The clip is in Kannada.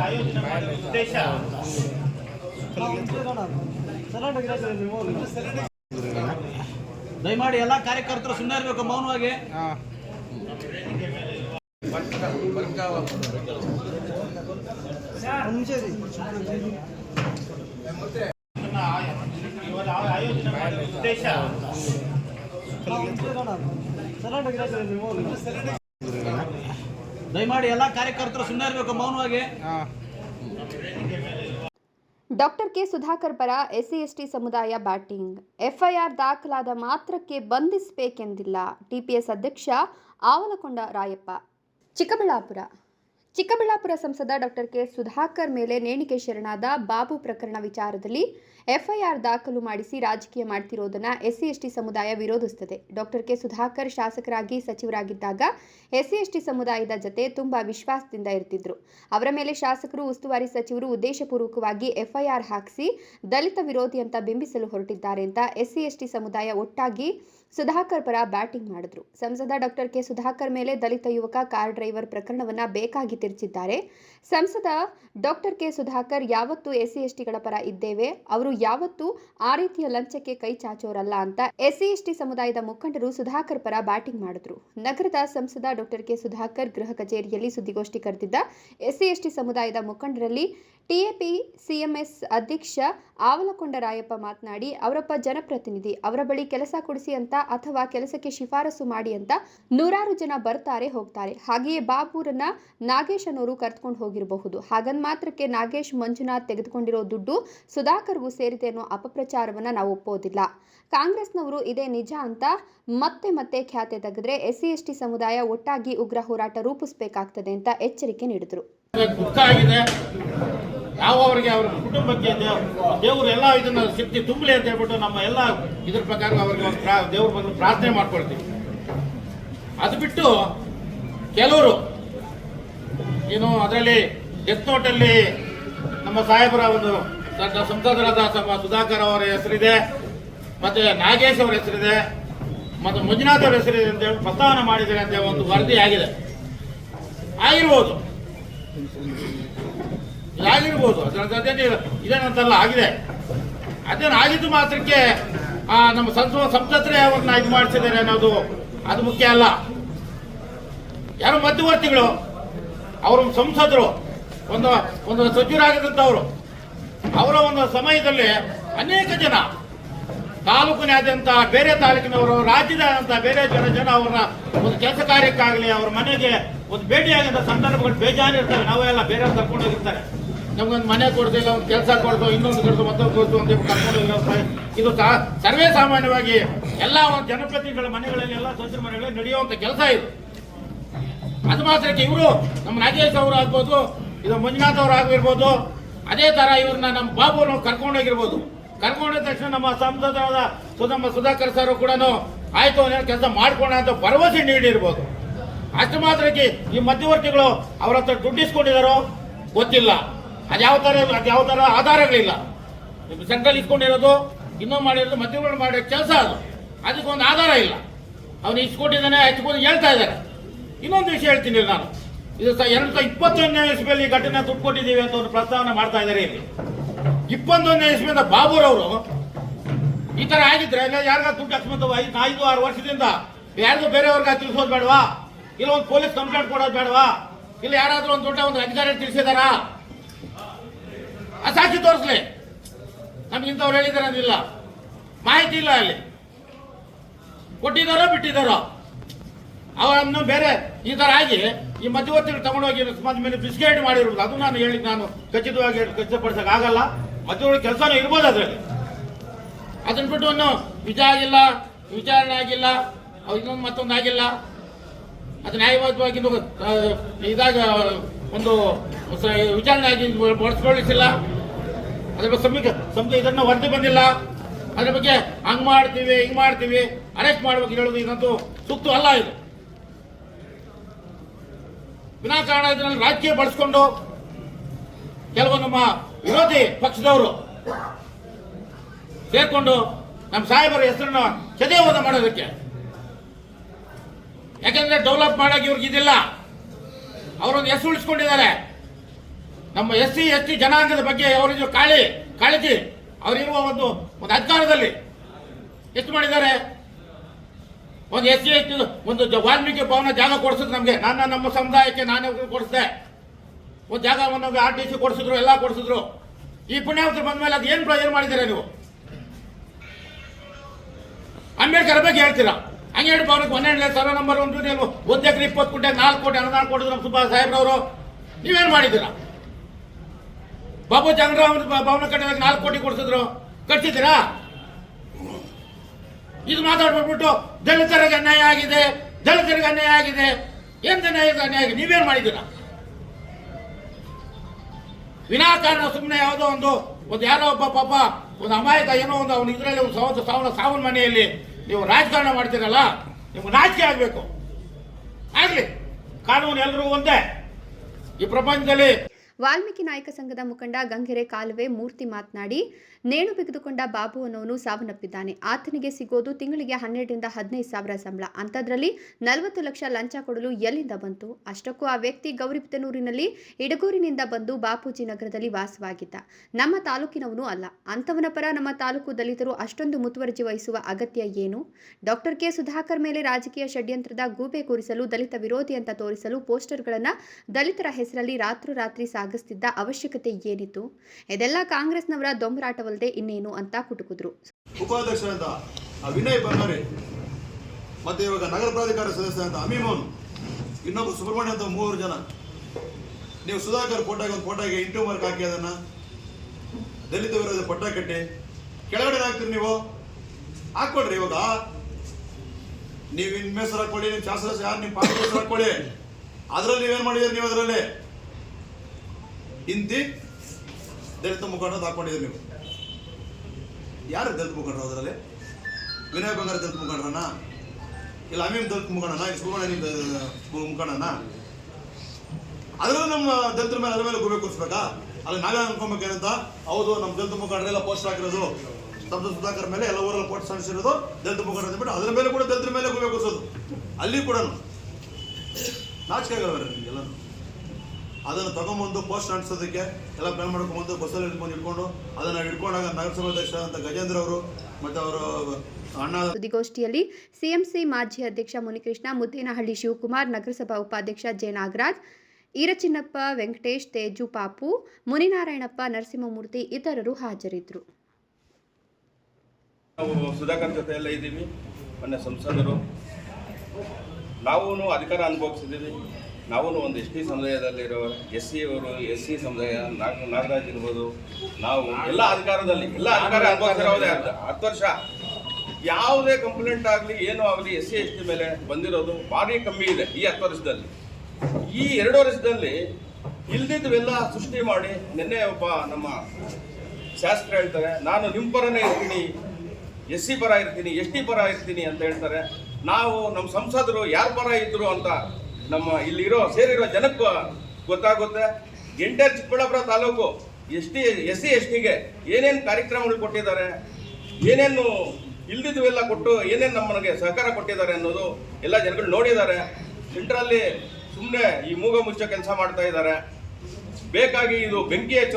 ಆಯೋಜನೆ ಮಾಡಿದ ಉದ್ದೇಶ? ದಯಮಾಡಿ ಎಲ್ಲ ಕಾರ್ಯಕರ್ತರು ಸುಮ್ಮನೆ ಇರಬೇಕು ಮೌನವಾಗಿ. ಆಯೋಜನೆ ಮಾಡಿದ ಉದ್ದೇಶ? ದಯಮಾಡಿ ಎಲ್ಲಾ ಕಾರ್ಯಕರ್ತರು ಸುಮ್ಮನೆ ಇರಬೇಕು ಮೌನವಾಗಿ. ಡಾಕ್ಟರ್ ಕೆ ಸುಧಾಕರ್ ಪರ ಎಸ್ಸಿ ಎಸ್ಟಿ ಸಮುದಾಯ ಬ್ಯಾಟಿಂಗ್. ಎಫ್ಐಆರ್ ದಾಖಲಾದ ಮಾತ್ರಕ್ಕೆ ಬಂಧಿಸಬೇಕೆಂದಿಲ್ಲ ಟಿಪಿಎಸ್ ಅಧ್ಯಕ್ಷ ಆವಲಕೊಂಡ ರಾಯಪ್ಪ. ಚಿಕ್ಕಬಳ್ಳಾಪುರ. ಚಿಕ್ಕಬಳ್ಳಾಪುರ ಸಂಸದ ಡಾಕ್ಟರ್ ಕೆ ಸುಧಾಕರ್ ಮೇಲೆ ನೇಣಿಗೆ ಶರಣಾದ ಬಾಬು ಪ್ರಕರಣ ವಿಚಾರದಲ್ಲಿ ಎಫ್ಐಆರ್ ದಾಖಲು ಮಾಡಿಸಿ ರಾಜಕೀಯ ಮಾಡ್ತಿರೋದನ್ನ ಎಸ್ಸಿ ಎಸ್ಟಿ ಸಮುದಾಯ ವಿರೋಧಿಸುತ್ತದೆ ಡಾಕ್ಟರ್ ಕೆ ಸುಧಾಕರ್ ಶಾಸಕರಾಗಿ ಸಚಿವರಾಗಿದ್ದಾಗ ಎಸ್ಸಿ ಎಸ್ಟಿ ಸಮುದಾಯದ ಜತೆ ತುಂಬಾ ವಿಶ್ವಾಸದಿಂದ ಇರ್ತಿದ್ರು. ಅವರ ಮೇಲೆ ಶಾಸಕರು, ಉಸ್ತುವಾರಿ ಸಚಿವರು ಉದ್ದೇಶಪೂರ್ವಕವಾಗಿ ಎಫ್ಐಆರ್ ಹಾಕಿಸಿ ದಲಿತ ವಿರೋಧಿ ಅಂತ ಬಿಂಬಿಸಲು ಹೊರಟಿದ್ದಾರೆ ಅಂತ ಎಸ್ಸಿ ಎಸ್ಟಿ ಸಮುದಾಯ ಒಟ್ಟಾಗಿ ಸುಧಾಕರ್ ಪರ ಬ್ಯಾಟಿಂಗ್ ಮಾಡಿದ್ರು. ಸಂಸದ ಡಾಕ್ಟರ್ ಕೆ. ಸುಧಾಕರ್ ಮೇಲೆ ದಲಿತ ಯುವಕ ಕಾರ್ ಡ್ರೈವರ್ ಪ್ರಕರಣವನ್ನ ಬೇಕಾಗಿ ತಿರುಚಿದ್ದಾರೆ. ಸಂಸದ ಡಾಕ್ಟರ್ ಕೆ. ಸುಧಾಕರ್ ಯಾವತ್ತೂ ಎಸ್ಸಿ ಎಸ್ಟಿಗಳ ಪರ ಇದ್ದೇವೆ? ಅವರು ಯಾವತ್ತೂ ಆ ರೀತಿಯ ಲಂಚಕ್ಕೆ ಕೈ ಚಾಚೋರಲ್ಲ ಅಂತ ಎಸ್ಸಿ ಎಸ್ಟಿ ಸಮುದಾಯದ ಮುಖಂಡರು ಸುಧಾಕರ್ ಪರ ಬ್ಯಾಟಿಂಗ್ ಮಾಡಿದ್ರು. ನಗರದ ಸಂಸದ ಡಾಕ್ಟರ್ ಕೆ. ಸುಧಾಕರ್ ಗೃಹ ಕಚೇರಿಯಲ್ಲಿ ಸುದ್ದಿಗೋಷ್ಠಿ ಕರೆದಿದ್ದ ಎಸ್ಸಿ ಎಸ್ಟಿ ಸಮುದಾಯದ ಮುಖಂಡರಲ್ಲಿ ಟಿಎಪಿ ಸಿಎಂಎಸ್ ಅಧ್ಯಕ್ಷ ಆವಲಕೊಂಡ ರಾಯಪ್ಪ ಮಾತನಾಡಿ, ಅವರೊಬ್ಬ ಜನಪ್ರತಿನಿಧಿ, ಅವರ ಬಳಿ ಕೆಲಸ ಕೊಡಿಸಿ ಅಂತ ಅಥವಾ ಕೆಲಸಕ್ಕೆ ಶಿಫಾರಸು ಮಾಡಿ ಅಂತ ನೂರಾರು ಜನ ಬರ್ತಾರೆ, ಹೋಗ್ತಾರೆ. ಹಾಗೆಯೇ ಬಾಬೂರನ್ನ ನಾಗೇಶ್ ಅನ್ನೋರು ಕರ್ತ್ಕೊಂಡು ಹೋಗಿರಬಹುದು. ಹಾಗನ್ ಮಾತ್ರಕ್ಕೆ ನಾಗೇಶ್ ಮಂಜುನಾಥ್ ತೆಗೆದುಕೊಂಡಿರೋ ದುಡ್ಡು ಸುಧಾಕರ್ಗೂ ಸೇರಿದೆ ಅನ್ನೋ ಅಪಪ್ರಚಾರವನ್ನ ನಾವು ಒಪ್ಪೋದಿಲ್ಲ. ಕಾಂಗ್ರೆಸ್ನವರು ಇದೇ ನಿಜ ಅಂತ ಮತ್ತೆ ಮತ್ತೆ ಖ್ಯಾತೆ ತೆಗೆದ್ರೆ ಎಸ್ಸಿ ಎಸ್ಟಿ ಸಮುದಾಯ ಒಟ್ಟಾಗಿ ಉಗ್ರ ಹೋರಾಟ ರೂಪಿಸಬೇಕಾಗ್ತದೆ ಅಂತ ಎಚ್ಚರಿಕೆ ನೀಡಿದರು. ಯಾವ ಅವರಿಗೆ ಅವರ? ಕುಟುಂಬಕ್ಕೆ ದೇವ್- ದೇವರು ಎಲ್ಲ ಇದನ್ನ ಶಕ್ತಿ ತುಂಬಲಿ ಅಂತ ಹೇಳ್ಬಿಟ್ಟು ನಮ್ಮ ಎಲ್ಲ ಇದ್ರ ಪ್ರಕಾರ ಅವ್ರಿಗೆ ಒಂದು ದೇವ್ರ ಬಂದು ಪ್ರಾರ್ಥನೆ ಮಾಡ್ಕೊಳ್ತೀವಿ. ಅದು ಬಿಟ್ಟು ಕೆಲವರು, ಏನು ಅದರಲ್ಲಿ ಡೆತ್ ನೋಟಲ್ಲಿ ನಮ್ಮ ಸಾಹೇಬರ ಒಂದು ಸಂಸದರಾದ ಸುಧಾಕರ್ ಅವರ ಹೆಸರಿದೆ, ಮತ್ತೆ ನಾಗೇಶ್ ಅವರ ಹೆಸರಿದೆ, ಮತ್ತು ಮಂಜುನಾಥ್ ಅವರ ಹೆಸರಿದೆ ಅಂತ ಹೇಳಿ ಪ್ರಸ್ತಾವನೆ ಮಾಡಿದ್ದಾರೆ ಅಂತ ಒಂದು ವರದಿ ಆಗಿದೆ. ಆಗಿರ್ಬೋದು. ಆಗಿರ್ಬೋದು ಜೊತೆ ಇದೇನಂತಲ್ಲ, ಆಗಿದೆ. ಅದೇನು ಆಗಿದ್ದು ಮಾತ್ರಕ್ಕೆ ನಮ್ಮ ಸಂಸ ಸಂಸದರೇ ಅವ್ರನ್ನ ಇದು ಮಾಡಿಸಿದ್ದಾರೆ ಅನ್ನೋದು ಅದು ಮುಖ್ಯ ಅಲ್ಲ. ಯಾರು ಮಧ್ಯವರ್ತಿಗಳು, ಅವರು ಸಂಸದರು, ಒಂದು ಒಂದು ಸಚಿವರಾಗಿದ್ದಂಥವ್ರು ಅವರ ಒಂದು ಸಮಯದಲ್ಲಿ ಅನೇಕ ಜನ, ತಾಲೂಕಿನಾದ್ಯಂತ ಬೇರೆ ತಾಲೂಕಿನವರು, ರಾಜ್ಯದಾದ್ಯಂತ ಬೇರೆ ಜನ ಜನ ಅವರ ಒಂದು ಕೆಲಸ ಕಾರ್ಯಕ್ಕಾಗಲಿ ಅವ್ರ ಮನೆಗೆ ಒಂದು ಭೇಟಿಯಾದಂಥ ಸಂದರ್ಭಗಳು ಬೇಜಾರಿರ್ತಾರೆ ನಾವೆಲ್ಲ ಬೇರೆ ಕರ್ಕೊಂಡು ಹೋಗಿರ್ತಾರೆ ನಮ್ಗೊಂದು ಮನೆ ಕೊಡ್ತಿಲ್ಲ ಒಂದು ಕೆಲಸ ಕೊಡ್ತು ಇನ್ನೊಂದು ಕೊಡ್ತು ಮತ್ತೊಂದು ಕೊಡ್ತು ಅಂತ ಕರ್ಕೊಂಡು ಇದು ಸರ್ವೇ ಸಾಮಾನ್ಯವಾಗಿ ಎಲ್ಲ ಒಂದು ಜನಪ್ರತಿನಿಧಿಗಳ ಮನೆಗಳಲ್ಲಿ ಎಲ್ಲ ಸಚಿವ ಮನೆಗಳಲ್ಲಿ ನಡೆಯುವಂತ ಕೆಲಸ ಇದು. ಅದು ಮಾತ್ರಕ್ಕೆ ಇವರು ನಮ್ಮ ನಾಗೇಶ್ ಅವರು ಆಗ್ಬೋದು, ಇದು ಮಂಜುನಾಥ್ ಅವರು ಆಗಿರ್ಬೋದು, ಅದೇ ತರ ಇವ್ರನ್ನ ನಮ್ಮ ಬಾಬುನ ಕರ್ಕೊಂಡೋಗಿರ್ಬೋದು ಕರ್ಕೊಂಡ ತಕ್ಷಣ ನಮ್ಮ ಸಂಸದರಾದ ಸುಧಮ್ಮ ಸುಧಾಕರ್ ಸರ್ ಕೂಡ ಆಯ್ತು ಕೆಲಸ ಮಾಡ್ಕೋಣ ಅಂತ ಭರವಸೆ ನೀಡಿರ್ಬೋದು. ಅಷ್ಟು ಮಾತ್ರಕ್ಕೆ ಈ ಮಧ್ಯವರ್ತಿಗಳು ಅವರ ಹತ್ರ ದುಡ್ಡಿಸ್ಕೊಂಡಿದಾರೋ ಗೊತ್ತಿಲ್ಲ. ಅದ್ಯಾವ ತರ ಅದ್ಯಾವ ತರ ಆಧಾರಗಳಿಲ್ಲ ಸೆಂಟ್ರಲ್ ಇಸ್ಕೊಂಡಿರೋದು ಇನ್ನೂ ಮಾಡಿರೋದು ಮಧ್ಯಗಳು ಮಾಡೋ ಕೆಲಸ ಅದು. ಅದಕ್ಕೊಂದು ಆಧಾರ ಇಲ್ಲ. ಅವನು ಇಸ್ಕೊಂಡಿದ್ದಾನೆ ಹಚ್ಕೊಂಡು ಹೇಳ್ತಾ ಇದ್ದಾರೆ ಇನ್ನೊಂದು ವಿಷಯ ಹೇಳ್ತೀನಿ ನಾನು. ಇದು ಎರಡು ಸಾವಿರದ ಇಪ್ಪತ್ತೊಂದನೇ ಇಸ್ವಿಯಲ್ಲಿ ಘಟನೆ ಕೊಟ್ಟಿದ್ದೀವಿ ಅಂತ ಒಂದು ಪ್ರಸ್ತಾವನೆ ಮಾಡ್ತಾ ಇದ್ದಾರೆ ಇಲ್ಲಿ. ಇಪ್ಪತ್ತೊಂದನೇ ಇಸ್ವಿಯಿಂದ ಬಾಬುರವರು, ಈ ತರ ಆಗಿದ್ರೆ ಯಾರಿಗ ದುಡ್ಡು ಅಕಸ್ಮಾತ್ ಐದು ಆರು ವರ್ಷದಿಂದ ಯಾರಿಗೂ ಬೇರೆಯವ್ರಿಗೆ ತಿಳಿಸೋದು ಬೇಡವಾ? ಇಲ್ಲ, ಒಂದು ಪೊಲೀಸ್ ಕಂಪ್ಲೇಂಟ್ ಕೊಡೋದು ಬೇಡವಾ? ಇಲ್ಲ, ಯಾರಾದ್ರೂ ಒಂದು ದೊಡ್ಡ ಒಂದು ಅಧಿಕಾರಿ ತಿಳಿಸಿದಾರಾ? ಸಾಕ್ಷಿ ತೋರಿಸ್ಲಿ. ನಮ್ಗೆ ಇಂಥವ್ರು ಹೇಳಿದಾರೆ ಅದಿಲ್ಲ. ಮಾಹಿತಿ ಇಲ್ಲ ಅಲ್ಲಿ. ಕೊಟ್ಟಿದ್ದಾರೋ ಬಿಟ್ಟಿದ್ದಾರೋ ಅವರನ್ನು ಬೇರೆ ಈ ಥರ ಆಗಿ ಈ ಮಧ್ಯವರ್ತಿಗಳು ತಗೊಂಡೋಗಿ ಸಮಾಜ ಮೇಲೆ ಬಿಸ್ಕೇಟ್ ಮಾಡಿರುವುದು ಅದು ನಾನು ಹೇಳಿ ನಾನು ಖಚಿತವಾಗಿ ಖಚಿತಪಡಿಸೋಕೆ ಆಗಲ್ಲ. ಮಧ್ಯವರ್ತಿ ಕೆಲಸನೂ ಇರ್ಬೋದು ಅದರಲ್ಲಿ. ಅದನ್ನ ಬಿಟ್ಟು ಒಂದು ವಿಚಾರ ಆಗಿಲ್ಲ, ವಿಚಾರಣೆ ಆಗಿಲ್ಲ ಇನ್ನೊಂದು ಮತ್ತೊಂದು ಆಗಿಲ್ಲ. ಅದು ನ್ಯಾಯಬದ್ಧವಾಗಿ ಇದಾಗ ಒಂದು ವಿಚಾರಣೆ ಆಗಿ ಬಳಸ್ಕೊಳ್ಳಿಸಿಲ್ಲ. ಅದ್ರ ಬಗ್ಗೆ ಸಮೀಕ್ಷೆ ಸಮೀಕ್ಷೆ ಇದನ್ನ ವರದಿ ಬಂದಿಲ್ಲ. ಅದ್ರ ಬಗ್ಗೆ ಹಂಗ್ ಮಾಡ್ತೀವಿ, ಹಿಂಗ್ ಮಾಡ್ತೀವಿ ಅರೆಸ್ಟ್ ಮಾಡ್ಬೇಕು ಹೇಳೋದು ಇದಂತೂ ಸೂಕ್ತ ಅಲ್ಲ ಇದು. ವಿನಾಕಾರಣ ಇದರಲ್ಲಿ ರಾಜಕೀಯ ಬಳಸ್ಕೊಂಡು ಕೆಲವು ನಮ್ಮ ವಿರೋಧಿ ಪಕ್ಷದವರು ಸೇರ್ಕೊಂಡು ನಮ್ಮ ಸಾಹೇಬರ ಹೆಸರನ್ನ ಚದೇವದ ಮಾಡೋದಕ್ಕೆ. ಯಾಕಂದ್ರೆ ಡೆವಲಪ್ ಮಾಡೋಕೆ ಇವ್ರಿಗೆ ಇದಿಲ್ಲ. ಅವರೊಂದು ಹೆಸರು ಉಳಿಸ್ಕೊಂಡಿದ್ದಾರೆ. ನಮ್ಮ ಎಸ್ ಸಿ ಎಸ್ ಟಿ ಜನಾಂಗದ ಬಗ್ಗೆ ಅವರಿಗೆ ಕಾಳಿ, ಕಾಳಜಿ. ಅವರಿರುವ ಒಂದು ಒಂದು ಅಧಿಕಾರದಲ್ಲಿ ಎಷ್ಟು ಮಾಡಿದ್ದಾರೆ? ಒಂದು ಎಸ್ ಸಿ ಎಸ್ ಟಿ ಒಂದು ವಾಲ್ಮೀಕಿ ಭವನ ಜಾಗ ಕೊಡಿಸಿದ್ರು ನಮಗೆ. ನನ್ನ, ನಮ್ಮ ಸಮುದಾಯಕ್ಕೆ ನಾನೇ ಕೊಡಿಸಿದೆ. ಒಂದು ಜಾಗವನ್ನು ಆರ್ ಟಿ ಸಿ ಕೊಡಿಸಿದ್ರು, ಎಲ್ಲ ಕೊಡಿಸಿದ್ರು. ಈ ಪುಣ್ಯಾವತಿ ಬಂದ ಮೇಲೆ ಅದು ಏನು ಪ್ರಯೋಜನ ಮಾಡಿದ್ದೀರಾ ನೀವು? ಅಂಬೇಡ್ಕರ್ ಬಗ್ಗೆ ಹೇಳ್ತೀರಾ? ಹನ್ನೆರಡು ಭವನಕ್ಕೆ ಹನ್ನೆರಡು ಸಾವಿರ ನಂಬರ್ ಒಂದು ನೀವು ಒಂದು ಎಕರೆ ಇಪ್ಪತ್ತು ಕೋಟಿ, ನಾಲ್ಕು ಕೋಟಿ ಅನುದಾನ ಕೊಡಿದ್ರು ನಮ್ಮ ಸುಬ್ಬ ಸಾಹೇಬ್ರವರು. ನೀವೇನು ಮಾಡಿದ್ದೀರಾ? ಬಾಬು ಜಗರಾಮ್ ಭವನ ಕಟ್ಟಿದಾಗ ನಾಲ್ಕು ಕೋಟಿ ಕೊಡಿಸಿದ್ರು. ಕಟ್ಟಿದ್ದೀರಾ ಇದು ಮಾತಾಡ್ಬಿಟ್ಬಿಟ್ಟು ದಲಿತರಿಗೆ ಅನ್ಯಾಯ ಆಗಿದೆ, ದಲಿತರಿಗೆ ಅನ್ಯಾಯ ಆಗಿದೆ. ಎಂತ ಅನ್ಯಾಯ ಅನ್ಯಾಯ ನೀವೇನು ಮಾಡಿದ್ದೀರ? ವಿನಾಕಾರಣ ಸುಮ್ಮನೆ ಯಾವುದೋ ಒಂದು ಒಂದು ಯಾರೋ ಒಬ್ಬ ಪಾಪ, ಒಂದು ಅಮಾಯಕ ಏನೋ ಒಂದು ಅವನು ಇದರಲ್ಲಿ ಒಂದು ಸಾವತ್ತು ಸಾವನ ಸಾವನ ಮನೆಯಲ್ಲಿ ನೀವು ರಾಜಕಾರಣ ಮಾಡ್ತೀರಲ್ಲ? ನಿಮ್ಗೆ ನಾಚಿಕೆ ಆಗಬೇಕು. ಆಗಲಿ. ಕಾನೂನು ಎಲ್ಲರೂ ಒಂದೇ. ಈ ಪ್ರಪಂಚದಲ್ಲಿ ವಾಲ್ಮೀಕಿ ನಾಯಕ ಸಂಘದ ಮುಖಂಡ ಗಂಗೆರೆ ಕಾಲುವೆ ಮೂರ್ತಿ ಮಾತನಾಡಿ, ನೇಣು ಬಿಗಿದುಕೊಂಡ ಬಾಬು ಅನ್ನೋನು ಸಾವನ್ನಪ್ಪಿದ್ದಾನೆ. ಆತನಿಗೆ ಸಿಗೋದು ತಿಂಗಳಿಗೆ ಹನ್ನೆರಡರಿಂದ ಹದಿನೈದು ಸಾವಿರ ಸಂಬಳ. ಅಂಥದ್ರಲ್ಲಿ ನಲವತ್ತು ಲಕ್ಷ ಲಂಚ ಕೊಡಲು ಎಲ್ಲಿಂದ ಬಂತು? ಅಷ್ಟಕ್ಕೂ ಆ ವ್ಯಕ್ತಿ ಗೌರಿಬಿದನೂರಿನಲ್ಲಿ ಇಡಗೂರಿನಿಂದ ಬಂದು ಬಾಪೂಜಿ ನಗರದಲ್ಲಿ ವಾಸವಾಗಿದ್ದ. ನಮ್ಮ ತಾಲೂಕಿನವನು ಅಲ್ಲ. ಅಂಥವನ ಪರ ನಮ್ಮ ತಾಲೂಕು ದಲಿತರು ಅಷ್ಟೊಂದು ಮುತುವರ್ಜಿ ವಹಿಸುವ ಅಗತ್ಯ ಏನು? Doctor K. ಸುಧಾಕರ್ ಮೇಲೆ ರಾಜಕೀಯ ಷಡ್ಯಂತ್ರದ ಗೂಬೆ ಕೂರಿಸಲು ದಲಿತ ವಿರೋಧಿ ಅಂತ ತೋರಿಸಲು ಪೋಸ್ಟರ್ಗಳನ್ನು ದಲಿತರ ಹೆಸರಲ್ಲಿ ರಾತ್ರೋರಾತ್ರಿ ಸಾಗಿಸ್ತಿದ್ದ ಅವಶ್ಯಕತೆ ಏನಿತ್ತು? ಇದೆಲ್ಲ ಕಾಂಗ್ರೆಸ್ನವರ ದೊಂಬರಾಟವಲ್ಲದೆ ಇನ್ನೇನು ಅಂತ ಕುಟುಕಿದ್ರು. ಉಪಾಧ್ಯಕ್ಷರಾದ ವಿನಯ್ ಬನ್ನಾರಿ ಮತ್ತೆ ಇವಾಗ ನಗರ ಪ್ರಾಧಿಕಾರ ಸದಸ್ಯರಾದ ಅಮಿಮೋನ್, ಇನ್ನೊಬ್ಬ ಸುಬ್ರಹ್ಮಣ್ಯ ಅಂತ ಮೂವರು ಜನ. ನೀವು ಸುಧಾಕರ್ ಫೋಟೋಗೆ ಒಂದು ಫೋಟೋಗೆ ಇಂಟು ಮಾರ್ಕ್ ಹಾಕಿ ಅದನ್ನ. ದಲಿತ ವಿರೋಧ ಪಟ್ಟ ಕಟ್ಟಿ ಕೆಳಗಡೆ ಹಾಕ್ತೀರಿ ನೀವು? ಹಾಕೊಡ್ರಿ ಇವಾಗ. ನೀವು ನಿಮ್ಮ ಹೆಸರು ಹಾಕೊಳ್ಳಿ ನಿಮ್ಮ ಶಾಸ್ತ್ರ ಯಾರು ನಿಮ್ಮ ಹೆಸರು ಹಾಕೊಳ್ಳಿ ಅದರಲ್ಲಿ ನೀವೇನ್ ಮಾಡಿದ್ರಿ ನೀವು ಅದರಲ್ಲಿ? ಹಿಂದಿ, ದಲಿತ ಮುಖಂಡ ಹಾಕೊಂಡಿದ್ದೀರಿ ನೀವು. ಯಾರು ದಲಿತ ಮುಖಂಡರು ಅದರಲ್ಲಿ? ವಿನಯ್ ಬಂಗಾರ ದಲಿತ ಮುಖಂಡರನ್ನ? ಇಲ್ಲ, ಅಮೀಮ್ ದಲಿತ ಮುಖಂಡನ ಇಲ್ಲ ಸುಬ್ರಹ್ಮಣ್ಯ ಮುಖಂಡನ ಅದರಲ್ಲೂ ನಮ್ಮ ದಲಿತರ ಮೇಲೆ ಅದ್ರ ಮೇಲೆ ಗುಬೆ ಕೂರಿಸ್ಬೇಕಾ? ಅಲ್ಲಿ ನಾವೇ ಅನ್ಕೊಬೇಕೇನಂತ ಹೌದು ನಮ್ಮ ದಲಿತ ಮುಖಂಡರೆಲ್ಲ ಪೋಸ್ಟ್ ಹಾಕಿರೋದು. ಸಂಸದ ಸುಧಾಕರ್ ಮೇಲೆ ಎಲ್ಲ ಊರಲ್ಲಿ ಪೋಸ್ಟ್ ಅನಿಸಿರೋದು ದಲಿತ ಮುಖಂಡ ಅಂದ್ಬಿಟ್ಟು ಅದ್ರ ಮೇಲೆ ಕೂಡ ದಲಿತರ ಮೇಲೆ ಗುಬೆ ಕೂರಿಸೋದು. ಅಲ್ಲಿ ಕೂಡ ನಾಚಿಕೆ ಆಗಲ್ವರ ಅದನ್ನು ತಗೊಂಬಂದು ಪೋಸ್ಟ್ ಅಂಟಿಸೋದಕ್ಕೆ ಎಲ್ಲ ಪ್ಲಾನ್ ಮಾಡ್ಕೊಂಬಂದು ಬಸ್ಸಲ್ಲಿ ಇಟ್ಕೊಂಡು ಇಟ್ಕೊಂಡು ಅದನ್ನು ಹಿಡ್ಕೊಂಡಾಗ ನಗರಸಭಾಧ್ಯಕ್ಷ ಅಂತ ಗಜೇಂದ್ರ ಅವರು ಮತ್ತು ಅವರು ಅಣ್ಣ ಸುದ್ದಿಗೋಷ್ಠಿಯಲ್ಲಿ ಸಿಎಂಸಿ ಮಾಜಿ ಅಧ್ಯಕ್ಷ ಮುನಿಕೃಷ್ಣ ಮುದ್ದೇನಹಳ್ಳಿ ಶಿವಕುಮಾರ್ ನಗರಸಭಾ ಉಪಾಧ್ಯಕ್ಷ ಜೆ ನಾಗರಾಜ್ ಈರಚಿನ್ನಪ್ಪ ವೆಂಕಟೇಶ್ ತೇಜು ಪಾಪು ಮುನಿನಾರಾಯಣಪ್ಪ ನರಸಿಂಹಮೂರ್ತಿ ಇತರರು ಹಾಜರಿದ್ದರು. ನಾವು ಸುಧಾಕರ್ ಜೊತೆ ಎಲ್ಲ ಇದ್ದೀವಿ ಮೊನ್ನೆ ಸಂಸದರು. ನಾವು ಅಧಿಕಾರ ಅನುಭವಿಸಿದ್ದೀವಿ. ನಾವು ಒಂದು ಎಸ್ ಟಿ ಸಮುದಾಯದಲ್ಲಿರೋ ಎಸ್ ಸಿ ಅವರು ಎಸ್ ಸಿ ಸಮುದಾಯ, ನಾಗ, ನಾಗರಾಜ್ ಇರ್ಬೋದು, ನಾವು ಎಲ್ಲ ಅಧಿಕಾರದಲ್ಲಿ, ಎಲ್ಲ ಅಧಿಕಾರ ಅನುಭವಿಸಿರೋದೇ ಹತ್ತು ಹತ್ತು ವರ್ಷ. ಯಾವುದೇ ಕಂಪ್ಲೇಂಟ್ ಆಗಲಿ, ಏನೂ ಆಗಲಿ, ಎಸ್ ಸಿ, ಎಸ್ ಟಿ ಮೇಲೆ ಬಂದಿರೋದು ಭಾರಿ ಕಮ್ಮಿ ಇದೆ ಈ ಹತ್ತು ವರ್ಷದಲ್ಲಿ. ಈ ಎರಡು ವರ್ಷದಲ್ಲಿ ಇಲ್ದಿದ್ದವೆಲ್ಲ ಸೃಷ್ಟಿ ಮಾಡಿ ನಿನ್ನೆ ಒಬ್ಬ ನಮ್ಮ ಶಾಸಕರು ಹೇಳ್ತಾರೆ, ನಾನು ನಿಮ್ಮ ಪರನೇ ಇರ್ತೀನಿ, ಎಸ್ ಸಿ ಪರ ಇರ್ತೀನಿ, ಎಸ್ ಟಿ ಪರ ಇರ್ತೀನಿ ಅಂತ ಹೇಳ್ತಾರೆ. ನಾವು ನಮ್ಮ ಸಂಸದರು ಯಾರ ಪರ ಇದ್ರು ಅಂತ ನಮ್ಮ ಇಲ್ಲಿರೋ ಸೇರಿರೋ ಜನಕ್ಕೂ ಗೊತ್ತಾಗುತ್ತೆ. Enter Chikkaballapur taluk S T S C S ಟಿಗೆ ಏನೇನು ಕಾರ್ಯಕ್ರಮಗಳು ಕೊಟ್ಟಿದ್ದಾರೆ, ಏನೇನು ಇಲ್ದಿದ್ವೆಲ್ಲ ಕೊಟ್ಟು ಏನೇನು ನಮ್ಮನಿಗೆ ಸಹಕಾರ ಕೊಟ್ಟಿದ್ದಾರೆ ಅನ್ನೋದು ಎಲ್ಲ ಜನಗಳು ನೋಡಿದ್ದಾರೆ. ಸೆಂಟ್ರಲ್ಲಿ ಸುಮ್ಮನೆ ಈ ಮೂಗ ಮುಚ್ಚೋ ಕೆಲಸ ಮಾಡ್ತಾ ಇದ್ದಾರೆ. ಬೇಕಾಗಿ ಇದು ಬೆಂಕಿ